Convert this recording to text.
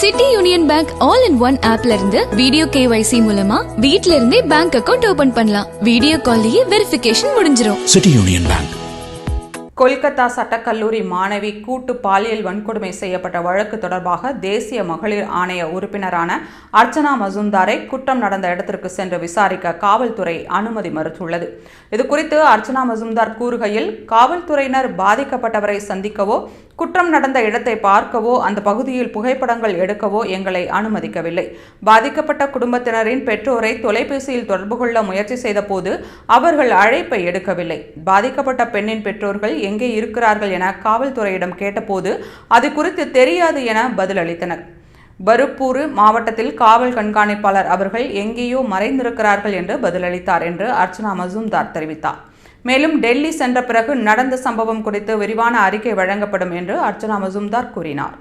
City Union Bank all in one ஆப்ல இருந்து video KYC மூலமா வீட்ல இருந்தே பேங்க் அக்கவுண்ட் ஓபன் பண்ணலாம். வீடியோ கால்லயே வெரிஃபிகேஷன் முடிஞ்சிரும். City Union Bank. கொல்கத்தா சட்டக்கல்லூரி மாணவி கூட்டு பாலியல் வன்கொடுமை செய்யப்பட்ட வழக்கு தொடர்பாக தேசிய மகளிர் ஆணைய உறுப்பினரான அர்ச்சனா மசுந்தாரை குற்றம் நடந்த இடத்திற்கு சென்று விசாரிக்க காவல்துறை அனுமதி மறுத்துள்ளது. இதுகுறித்து அர்ச்சனா மசுந்தார் கூறுகையில் காவல்துறையினர் பாதிக்கப்பட்டவரை சந்திக்கவோ குற்றம் நடந்த இடத்தை பார்க்கவோ அந்த பகுதியில் புகைப்படங்கள் எடுக்கவோ எங்களை அனுமதிக்கவில்லை. பாதிக்கப்பட்ட குடும்பத்தினரின் பெற்றோரை தொலைபேசியில் தொடர்பு கொள்ள முயற்சி செய்தபோது அவர்கள் அழைப்பை எடுக்கவில்லை. பாதிக்கப்பட்ட பெண்ணின் பெற்றோர்கள் எங்கே இருக்கிறார்கள் என காவல்துறையிடம் கேட்டபோது அது குறித்து தெரியாது என பதிலளித்தனர். பருப்பூர் மாவட்டத்தில் காவல் கண்காணிப்பாளர் அவர்கள் எங்கேயோ மறைந்திருக்கிறார்கள் என்று பதிலளித்தார் என்று அர்ச்சனா மசூம்தார் தெரிவித்தார். மேலும் டெல்லி சென்ற பிறகு நடந்த சம்பவம் குறித்து விரிவான அறிக்கை வழங்கப்படும் என்று அர்ச்சனா மசூம்தார் கூறினார்.